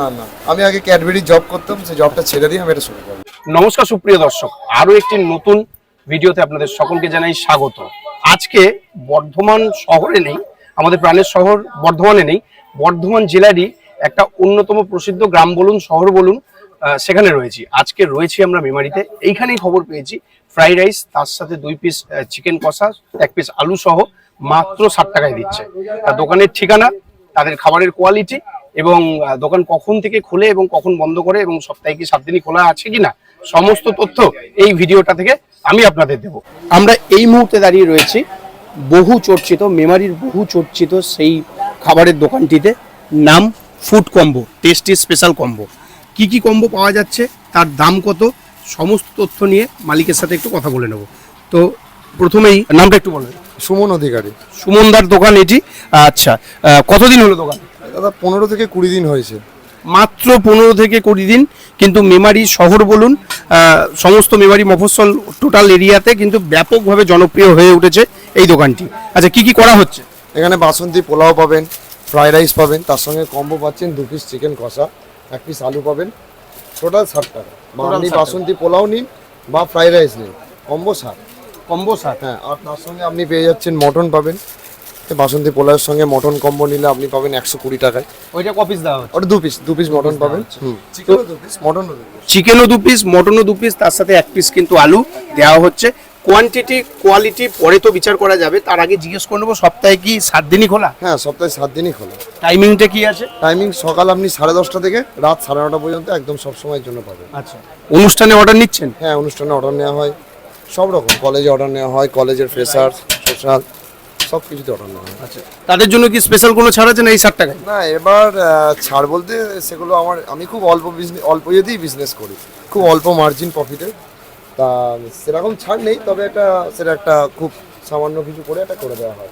না না আমি আগে ক্যাডবেরি জব করতাম সেই জবটা ছেড়ে দিয়ে আমি এটা শুরু করলাম। নমস্কার সুপ্রিয় দর্শক আরও একটি নতুন ভিডিওতে আপনাদের সকলকে জানাই স্বাগত। আজকে বর্ধমান শহরে নেই, আমাদের প্রাণের শহর বর্ধমানে নেই, বর্ধমান জেলারই একটা অন্যতম প্রসিদ্ধ গ্রাম বলুন, শহর বলুন সেখানে রয়েছি। আজকে রয়েছি আমরা মেমারিতে, এইখানেই খবর পেয়েছি, ফ্রাইড রাইস, তার সাথে দুই পিস চিকেন কষা, এক পিস আলু সহ মাত্র ষাট টাকায় দিচ্ছে। দোকানের ঠিকানা, তাদের খাবারের কোয়ালিটি এবং দোকান কখন থেকে খোলে এবং কখন বন্ধ করে এবং সপ্তাহে কি সাত দিনই খোলা আছে কিনা সমস্ত তথ্য এই ভিডিওটা থেকে আমি আপনাদের দেব। আমরা এই মুহূর্তে দাঁড়িয়ে রয়েছি বহু চর্চিত মেমারির বহু চর্চিত সেই খাবারের দোকানটিতে নাম food combo tasty special combo. কি কি কম্বো পাওয়া যাচ্ছে তার দাম কত সমস্ত তথ্য নিয়ে মালিকের সাথে একটু কথা বলে নেব। তো প্রথমেই নামটা একটু বলবেন সুমন অধিকারী। সুমনদার দোকান এটি? আচ্ছা কতদিন হলো দোকান? দাদা পনেরো থেকে কুড়ি দিন হয়েছে। মাত্র পনেরো থেকে কুড়ি দিন কিন্তু মেমারি শহর বলুন সমস্ত মেমারি মফস্বল টোটাল এরিয়াতে কিন্তু ব্যাপকভাবে জনপ্রিয় হয়ে উঠেছে এই দোকানটি। আচ্ছা কি কি করা হচ্ছে? এখানে বাসন্তী পোলাও পাবেন ফ্রাইড রাইস পাবেন তার সঙ্গে কম্বো পাচ্ছেন দু পিস চিকেন কষা এক পিস আলু পাবেন টোটাল ষাট টাকা। বা আপনি বাসন্তী পোলাও নিন বা ফ্রাইড রাইস নিন কম্বো ষাট। কম্বো সার হ্যাঁ আর তার সঙ্গে আপনি পেয়ে যাচ্ছেন মটন পাবেন বাসন্তী পোলাওয়ের সঙ্গে মটন কম্বো নিলে আপনি পাবেন একশো কুড়ি টাকায়। ওইটা কপিস দেওয়া হচ্ছে ওটা দু পিস দু পিস মটন পাবেন। হুম। চিকেনও দু পিস মটনও পিস চিকেনও দু পিস মটনও দু পিস তার সাথে এক পিস কিন্তু আলু দেওয়া হচ্ছে। কোয়ান্টিটি কোয়ালিটি পরে তো বিচার করা যাবে। তার আগে জিজ্ঞেস করে নেব সপ্তাহে কি সাত দিনই খোলা? হ্যাঁ সপ্তাহে সাত দিনই খোলা। টাইমিংটা কি আছে? টাইমিং সকাল আপনি সাড়ে দশটা থেকে রাত সাড়ে নটা পর্যন্ত একদম সব সময়ের জন্য পাবেন। আচ্ছা। অনুষ্ঠানে অর্ডার নিচ্ছেন? হ্যাঁ অনুষ্ঠানে অর্ডার নেওয়া হয়। সব রকম। কলেজে অর্ডার নেওয়া হয় কলেজের ফ্রেশার সোশ্যাল সব কিছুতে অর্ডার নেওয়া হয়। আচ্ছা। তাদের জন্য কি স্পেশাল কোনো ছাড় আছে না এই ষাট টাকায় না এবার আহ, ছাড় বলতে সেগুলো আমার আমি খুব অল্প বিজনেস অল্প ইয়েতেই বিজনেস করি। খুব অল্প মার্জিন প্রফিটে তা সেরকম ছাড় নেই তবে এটা সেটা একটা খুব সামান্য কিছু করে এটা করে দেওয়া হয়।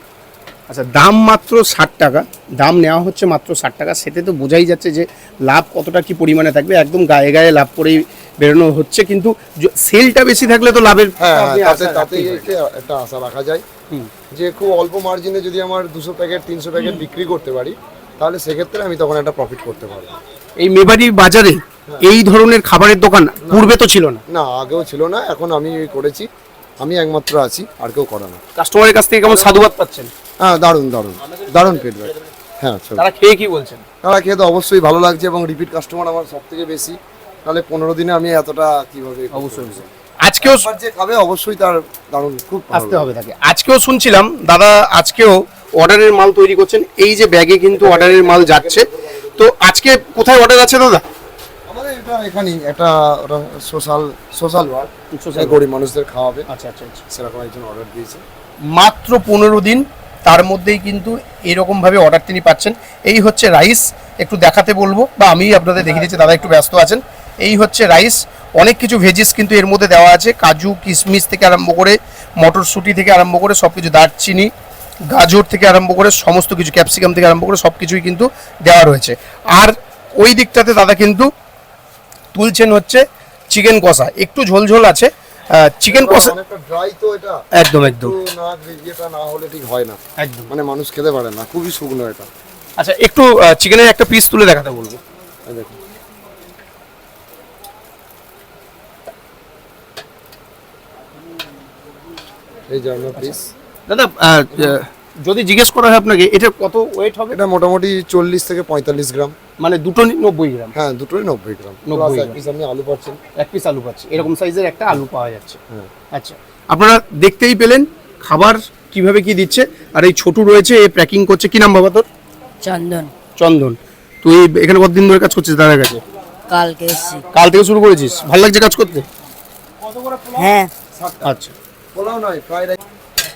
আচ্ছা দাম মাত্র ষাট টাকা। দাম নেওয়া হচ্ছে মাত্র ষাট টাকা। সেটা তো বোঝাই যাচ্ছে যে লাভ কতটা কি পরিমাণে থাকবে। একদম গায়ে গায়ে লাভ করেই বেরোনো হচ্ছে। কিন্তু সেলটা বেশি থাকলে তো লাভের হ্যাঁ আপনি তাতে আশা তাতে রাখতেই পারেন। একটা- একটা আশা রাখা যায়। যে খুব অল্প মার্জিনে যদি আমার দুশো প্যাকেট তিনশো প্যাকেট বিক্রি করতে পারি তাহলে সেক্ষেত্রে আমি তখন একটা প্রফিট করতে পারব। এই মেবারি বাজারে এই ধরনের খাবারের দোকান পূর্বে তো ছিল না। না আগেও ছিল না এখন আমি করেছি আমি একমাত্র আছি আর কেউ করে না। কাস্টমারের কাছ থেকে কেমন সাধুবাদ পাচ্ছেন? হ্যাঁ দারুণ দারুণ দারুণ ফিডব্যাক হ্যাঁ তারা খেয়ে কি বলছেন? তারা খেয়ে তো অবশ্যই ভালো লাগছে এবং রিপিট কাস্টমার আমার সব থেকে বেশি। তাহলে পনেরো দিনে আমি এতটা কীভাবে অবশ্যই। আজকেও যে খাবে অবশ্যই তার দারুণ খুব আসতে হবে তাকে। আজকেও শুনছিলাম দাদা আজকেও অর্ডারের মাল তৈরি করছেন এই যে ব্যাগে কিন্তু অর্ডারের মাল যাচ্ছে। তো আজকে কোথায় অর্ডার আছে দাদা? আমাদের এটা এখানেই একটা ওটা সোশ্যাল সোশ্যাল ওয়ার্ক Social গরিব মানুষদের খাওয়াবে। আচ্ছা আচ্ছা আচ্ছা। সেরকম একজন অর্ডার দিয়েছে। মাত্র পনেরো দিন তার মধ্যেই কিন্তু এরকম ভাবে অর্ডার তিনি পাচ্ছেন। এই হচ্ছে রাইস একটু দেখাতে বলব বা আমি আপনাদের দেখিয়ে দিচ্ছি দাদা একটু ব্যস্ত আছেন। এই হচ্ছে রাইস অনেক কিছু ভেজিস কিন্তু এর মধ্যে দেওয়া আছে। কাজু কিশমিশ থেকে আরম্ভ করে মটরশুঁটি থেকে আরম্ভ করে সব কিছু দারচিনি গাজর থেকে আরম্ভ করে সমস্ত কিছু ক্যাপসিকাম থেকে আরম্ভ করে সব কিছুই কিন্তু দেওয়া রয়েছে। আর ওই দিকটাতে দাদা কিন্তু তুলছেন হচ্ছে চিকেন কষা। একটু ঝোলঝোল আছে। চিকেন কষা ড্রাই তো এটা। একদম একদম। না হলে ঠিক হয় না। একদম। মানে মানুষ খেতে পারে না। খুবই শুকনো এটা। আচ্ছা একটু চিকেনের একটা পিস তুলে দেখাতে বলব। দেখুন। এই জন্য পিস দাদা আহ, আহ, যদি জিজ্ঞেস করা হয় আপনাকে এটা কত ওয়েট হবে? এটা মোটামুটি চল্লিশ থেকে পঁয়তাল্লিশ গ্রাম। মানে দুটো নব্বই গ্রাম। হ্যাঁ দুটোই নব্বই গ্রাম। 90 এক গ্রাম। পিস আপনি আলু পাচ্ছেন এক পিস আলু পাচ্ছি এরকম সাইজের একটা আলু পাওয়া যাচ্ছে। হ্যাঁ। আচ্ছা আপনারা দেখতেই পেলেন খাবার কীভাবে কি দিচ্ছে। আর এই ছোটু রয়েছে এ প্যাকিং করছে। কি নাম বাবা তোর? চন্দন। চন্দন। তুই এখানে কতদিন ধরে কাজ করছিস দাদার কাছে? কালকে এসছি। কাল থেকে শুরু করেছিস। ভালো লাগছে কাজ করতে? হ্যাঁ। আচ্ছা। পোলাও নয় ফ্রাইড রাইস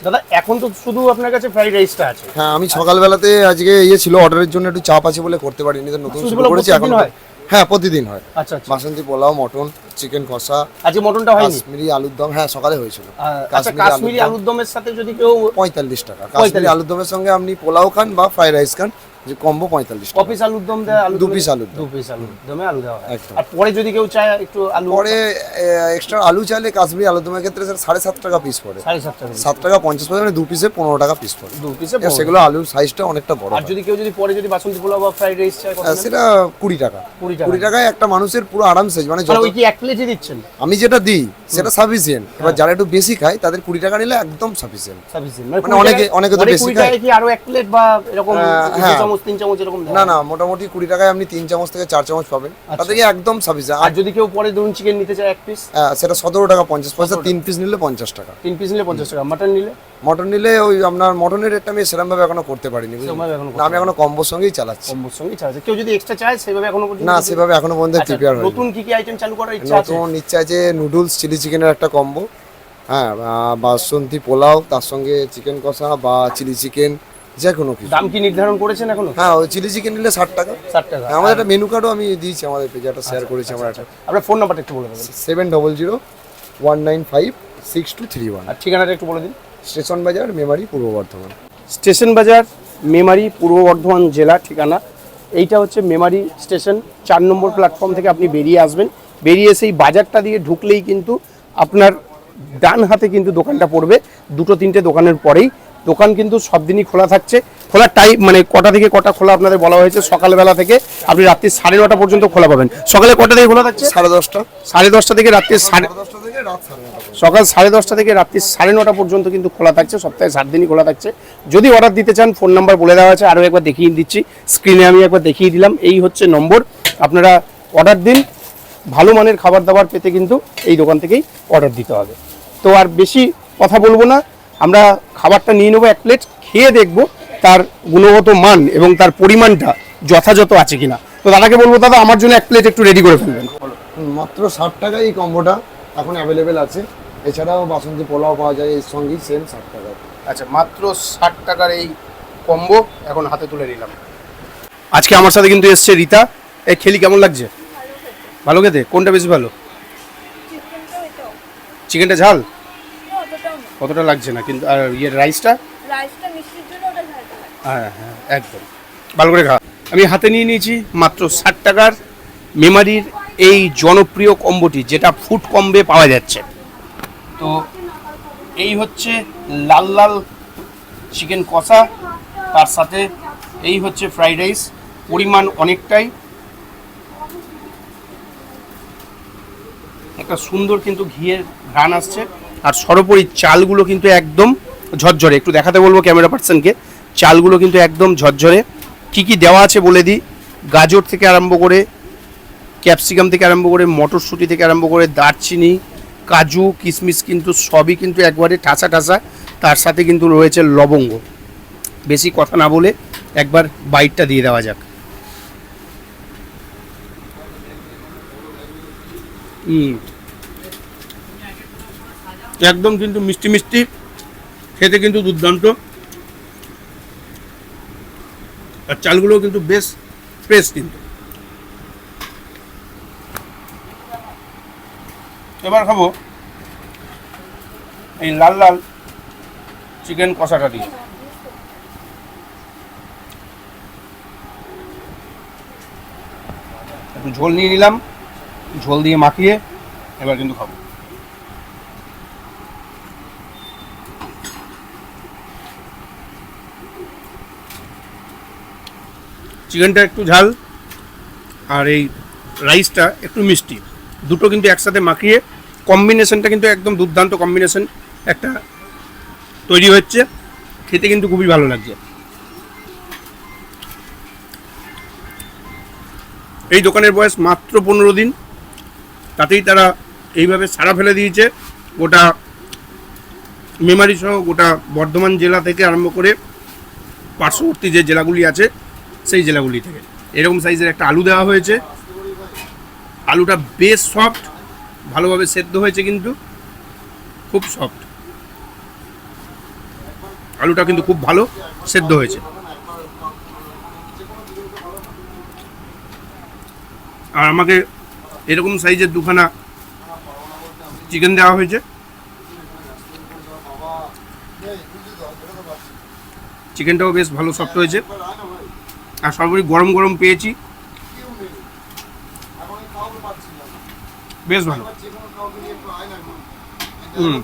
দাদা এখন তো শুধু আপনার কাছে ফ্রাইড রাইসটা আছে। হ্যাঁ আমি সকালবেলাতে আজকে ইয়ে ছিল অর্ডারের জন্য একটু চাপ আছে বলে করতে পারিনি তো নতুন শুরু করেছি এখন হ্যাঁ? প্রতিদিন হয়। আচ্ছা আচ্ছা। বাসন্তী পোলাও মটন চিকেন কষা আজকে মটনটা হয়নি? কাশ্মীরি আলুর দম হ্যাঁ সকালে হয়েছিল। আচ্ছা কাশ্মীরি আলুর দমের সাথে যদি কেউ পঁয়তাল্লিশ টাকা। কাশ্মীরি আলুর দমের সঙ্গে আপনি পোলাও খান বা ফ্রাইড রাইস খান যে কম্বো পঁয়তাল্লিশ ক পিস আলুর দম দেয় আলু দু আলুর দম। দু পিস আলুর দমে আলু দেওয়া হয়। আর পরে যদি কেউ চায় একটু আলু পরে এক্সট্রা আলু চাইলে কাশ্মীরি আলুদমের ক্ষেত্রে স্যার সাড়ে সাত টাকা পিস পড়ে। সাড়ে সাত টাকা সাত টাকা পঞ্চাশ পয়সা মানে দু পিসে পনেরো টাকা পিস পড়ে। দু পিসে সেগুলো আলুর সাইজটা অনেকটা বড় আর যদি কেউ যদি পরে যদি বাসন্তী পোলাও বা ফ্রাইড রাইস চায়? সেটা কুড়ি টাকা। কুড়ি টাকা। কুড়ি টাকায় একটা মানুষের পুরো আরামসে মানে মানে ওই কি এক প্লেটই দিচ্ছেন? আমি যেটা দিই সেটা সাফিসিয়েন্ট এবার যারা একটু বেশি খায় তাদের কুড়ি টাকা নিলে একদম সাফিসিয়েন্ট সাফিসিয়েন্ট মানে অনেকে- টাকায়- অনেকে তো বেশি কুড়ি খায়। কি আরও এক প্লেট বা এরকম হ্যাঁ। চামচ তিন চামচ এরকম না না মোটামুটি কুড়ি টাকায় আপনি তিন চামচ থেকে চার চামচ পাবেন। তাদেরকে একদম সাফিসিয়েন্ট আর যদি কেউ পরে ধরুন চিকেন নিতে চায় এক পিস আহ, সেটা সতেরো টাকা পঞ্চাশ পয়সা তিন পিস নিলে পঞ্চাশ টাকা। তিন পিস নিলে পঞ্চাশ টাকা। মাটন নিলে? মটন নিলে ওই আপনার মটনের রেটটা আমি সেরকম ভাবে এখনও করতে পারিনি? সেরকমভাবে আমি এখনও কম্বোর সঙ্গেই চালাচ্ছি। কম্বোর সঙ্গে চার্জ কেউ যদি এক্সট্রা চায় সেভাবে এখনও না সেভাবে এখনও পর্যন্ত আচ্ছা, প্রিপেয়ার হয়নি। নতুন কি কি আইটেম চালু করার ইচ্ছা আছে? নতুন ইচ্ছা আছে নুডলস চিলি চিকেনের একটা কম্বো হ্যাঁ বাসন্তী পোলাও তার সঙ্গে চিকেন কষা বা চিলি চিকেন যে কোনো কিছু। দাম কি নির্ধারণ করেছেন এখনও? হ্যাঁ ওই চিলি চিকেন নিলে ষাট টাকা। ষাট টাকা। হ্যাঁ, আমাদের একটা মেনু কার্ডও আমি দিয়েছি আমাদের পেজে একটা শেয়ার করেছি আমরা একটা। আপনার ফোন নাম্বারটা একটু বলে দেবেন। Seven double zero one nine five six two three one আর ঠিকানাটা একটু বলে দিন। স্টেশন বাজার মেমারি পূর্ব বর্ধমান। স্টেশন বাজার মেমারি পূর্ব বর্ধমান জেলা ঠিকানা। এইটা হচ্ছে মেমারি স্টেশন চার নম্বর প্ল্যাটফর্ম থেকে আপনি বেরিয়ে আসবেন। বেরিয়ে এসে এই বাজারটা দিয়ে ঢুকলেই কিন্তু আপনার ডান হাতে কিন্তু দোকানটা পড়বে। দুটো তিনটে দোকানের পরেই দোকান কিন্তু সব দিনই খোলা থাকছে। খোলার টাইম মানে কটা থেকে কটা খোলা আপনাদের বলা হয়েছে? সকালবেলা থেকে আপনি রাত্রি সাড়ে নটা পর্যন্ত খোলা পাবেন। সকালে কটা থেকে খোলা থাকছে? সাড়ে দশটা। সাড়ে দশটা থেকে রাত্রি সাড়ে সকাল সাড়ে দশটা থেকে রাত্রি সাড়ে নটা পর্যন্ত কিন্তু খোলা থাকছে। সপ্তাহে সাত দিনই খোলা থাকছে। যদি অর্ডার দিতে চান ফোন নাম্বার বলে দেওয়া আছে। আরও একবার দেখিয়ে দিচ্ছি। স্ক্রিনে আমি একবার দেখিয়ে দিলাম। এই হচ্ছে নম্বর। আপনারা অর্ডার দিন। ভালো মানের খাবার দাবার পেতে কিন্তু এই দোকান থেকেই অর্ডার দিতে হবে। তো আর বেশি কথা বলব না। আমরা খাবারটা নিয়ে নেব এক প্লেট খেয়ে দেখব তার গুণগত মান এবং তার পরিমাণটা যথাযথ আছে কিনা। তো দাদাকে বলব দাদা আমার জন্য এক প্লেট একটু রেডি করে ফেলবেন। মাত্র ষাট টাকায় এই কম্বোটা এখন অ্যাভেলেবেল আছে। এছাড়াও বাসন্তী পোলাও পাওয়া যায় এর সঙ্গেই সেম ষাট টাকায় আচ্ছা মাত্র ষাট টাকার এই কম্বো এখন হাতে তুলে নিলাম। আজকে আমার সাথে কিন্তু এসছে রীতা। এই খেলি কেমন লাগছে? ভালো খেতে। কোনটা বেশি ভালো? চিকেনটা ঝাল? কতটা লাগছে না কিন্তু আর ইয়ে রাইসটা? রাইসটা মিষ্টির জন্য ওটা হ্যাঁ হ্যাঁ একদম। ভালো করে খা। আমি হাতে নিয়ে নিয়েছি মাত্র ষাট টাকার মেমারির এই জনপ্রিয় কম্বোটি যেটা ফুড কম্বে পাওয়া যাচ্ছে। তো এই হচ্ছে লাল লাল চিকেন কষা তার সাথে এই হচ্ছে ফ্রাইড রাইস পরিমাণ অনেকটাই। একটা সুন্দর কিন্তু ঘিয়ের ঘ্রাণ আসছে। আর সর্বোপরি চালগুলো কিন্তু একদম ঝরঝরে। একটু দেখাতে বলব ক্যামেরা পার্সনকে। চালগুলো কিন্তু একদম ঝরঝরে। কি কি দেওয়া আছে বলে দিই? গাজর থেকে আরম্ভ করে, ক্যাপসিকাম থেকে আরম্ভ করে, মটরশুঁটি থেকে আরম্ভ করে, দারচিনি, কাজু কিশমিশ কিন্তু সবই কিন্তু একবারে ঠাসা ঠাসা। তার সাথে কিন্তু রয়েছে লবঙ্গ। বেশি কথা না বলে একবার বাইটটা দিয়ে দেওয়া যাক। হুম। একদম কিন্তু মিষ্টি মিষ্টি, খেতে কিন্তু দুর্দান্ত। আর চালগুলো কিন্তু বেশ ফ্রেশ কিন্তু। এবার খাব এই লাল লাল চিকেন কষাটা দিয়ে। একটু ঝোল নিয়ে নিলাম, ঝোল দিয়ে মাখিয়ে এবার কিন্তু খাব। চিকেনটা একটু ঝাল আর এই রাইসটা একটু মিষ্টি। দুটো কিন্তু একসাথে মাখিয়ে কম্বিনেশনটা কিন্তু একদম দুর্দান্ত কম্বিনেশন একটা তৈরি হচ্ছে। খেতে কিন্তু খুবই ভালো লাগছে। এই দোকানের বয়স মাত্র পনেরো দিন। তাতেই তারা এইভাবে সারা ফেলে দিয়েছে। গোটা মেমারি সহ গোটা বর্ধমান জেলা থেকে আরম্ভ করে পার্শ্ববর্তী যে জেলাগুলি আছে সেই জেলাগুলি থেকে। এরকম সাইজের একটা আলু দেওয়া হয়েছে। আলুটা বেশ সফট ভালোভাবে সেদ্ধ হয়েছে কিন্তু খুব সফট আলুটা কিন্তু খুব ভালো সেদ্ধ হয়েছে। আর আমাকে এরকম সাইজের দুখানা চিকেন দেওয়া হয়েছে। চিকেনটাও বেশ ভালো সফট হয়েছে। আর সর্বোপরি গরম গরম পেয়েছি। বেশ ভালো। হুম।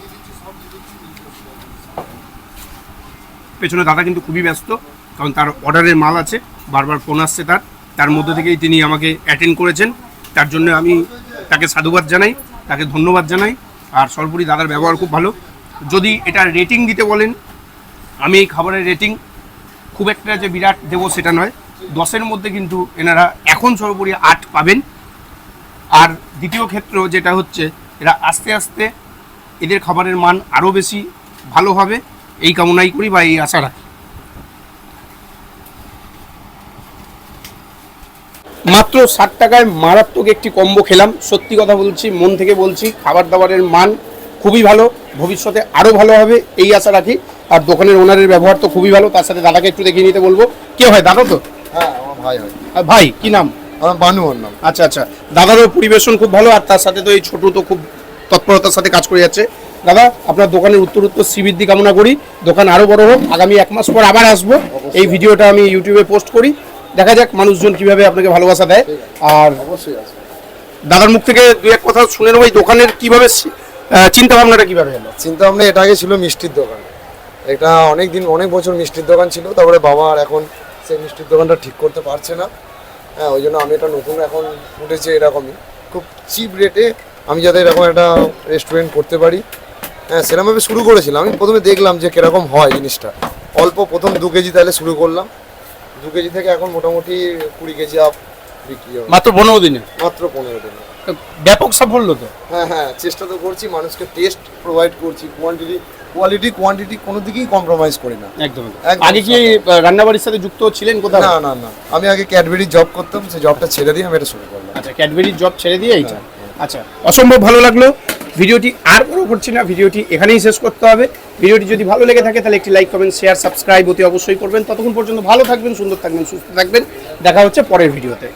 পেছনে দাদা কিন্তু খুবই ব্যস্ত, কারণ তার অর্ডারের মাল আছে, বারবার ফোন আসছে তার। তার মধ্যে থেকেই তিনি আমাকে অ্যাটেন্ড করেছেন। তার জন্য আমি তাকে সাধুবাদ জানাই, তাকে ধন্যবাদ জানাই। আর সর্বোপরি দাদার ব্যবহার খুব ভালো। যদি এটা রেটিং দিতে বলেন, আমি এই খাবারের রেটিং খুব একটা যে বিরাট দেবো সেটা নয়। দশের মধ্যে কিন্তু এনারা এখন সর্বোপরি আট পাবেন। আর দ্বিতীয় ক্ষেত্র যেটা হচ্ছে, এরা আস্তে আস্তে এদের খাবারের মান আরও বেশি ভালো হবে। এই কামনাই করি বা এই আশা রাখি। মাত্র ষাট টাকায় মারাত্মক একটি কম্বো খেলাম। সত্যি কথা বলছি, মন থেকে বলছি, খাবার দাবারের মান খুবই ভালো, ভবিষ্যতে আরও ভালো হবে, এই আশা রাখি। আর দোকানের ওনারের ব্যবহার তো খুবই ভালো, তার সাথে দাদাকে একটু দেখিয়ে নিতে বলব। কে হয়, দাদা তো? হ্যাঁ আমার ভাই হয়। আর ভাই কি নাম? আমার বানু ওর নাম। আচ্ছা আচ্ছা। দাদারও পরিবেশন খুব ভালো আর তার সাথে তো এই ছোট তো খুব তৎপরতার সাথে কাজ করে যাচ্ছে। দাদা আপনার দোকানের উত্তর উত্তর শ্রীবৃদ্ধি কামনা করি। দোকান আরও বড় হোক। আগামী এক মাস পর আবার আসব। এই ভিডিওটা আমি ইউটিউবে পোস্ট করি। দেখা যাক মানুষজন কীভাবে আপনাকে ভালোবাসা দেয়। আর অবশ্যই দাদার মুখ থেকে দু এক কথা শুনে নেব এই দোকানের কীভাবে চিন্তা ভাবনাটা কীভাবে এলো চিন্তা ভাবনা এটা আগে ছিল মিষ্টির দোকান। এটা অনেক দিন অনেক বছর মিষ্টির দোকান ছিল। তারপরে বাবা আর এখন সেই মিষ্টির দোকানটা ঠিক করতে পারছে না। হ্যাঁ ওই জন্য আমি এটা নতুন এখন উঠেছে এরকমই। খুব চিপ রেটে আমি যাতে এরকম একটা রেস্টুরেন্ট করতে পারি। হ্যাঁ সেরকমভাবে শুরু করেছিলাম। আমি প্রথমে দেখলাম যে কীরকম হয় জিনিসটা। অল্প প্রথম দু কেজি তাহলে শুরু করলাম। দু কেজি থেকে এখন মোটামুটি কুড়ি কেজি আপ বিক্রি হবে। মাত্র পনেরো দিনে? মাত্র পনেরো দিনে। ব্যাপক সাফল্য তো হ্যাঁ হ্যাঁ চেষ্টা তো করছি মানুষকে টেস্ট প্রোভাইড করছি কোয়ান্টিটি কোয়ালিটি কোয়ান্টিটি কোনো দিকেই কম্প্রোমাইজ করি না। একদম আগে কি রান্নাবাড়ির সাথে যুক্ত ছিলেন কোথাও? না না না। আমি আগে ক্যাডবেরি জব করতাম সেই জবটা ছেড়ে দিয়ে আমি এটা শুরু করলাম। আচ্ছা ক্যাডবেরির জব ছেড়ে দিয়ে এইটা? আচ্ছা অসম্ভব ভালো লাগল। ভিডিওটি আর বড় করছি না ভিডিওটি এখানেই শেষ করতে হবে। ভিডিওটি যদি ভালো লেগে থাকে তাহলে একটি লাইক কমেন্ট শেয়ার সাবস্ক্রাইব অতি অবশ্যই করবেন। ততক্ষণ পর্যন্ত ভালো থাকবেন সুন্দর থাকবেন সুস্থ থাকবেন। দেখা হচ্ছে পরের ভিডিওতে।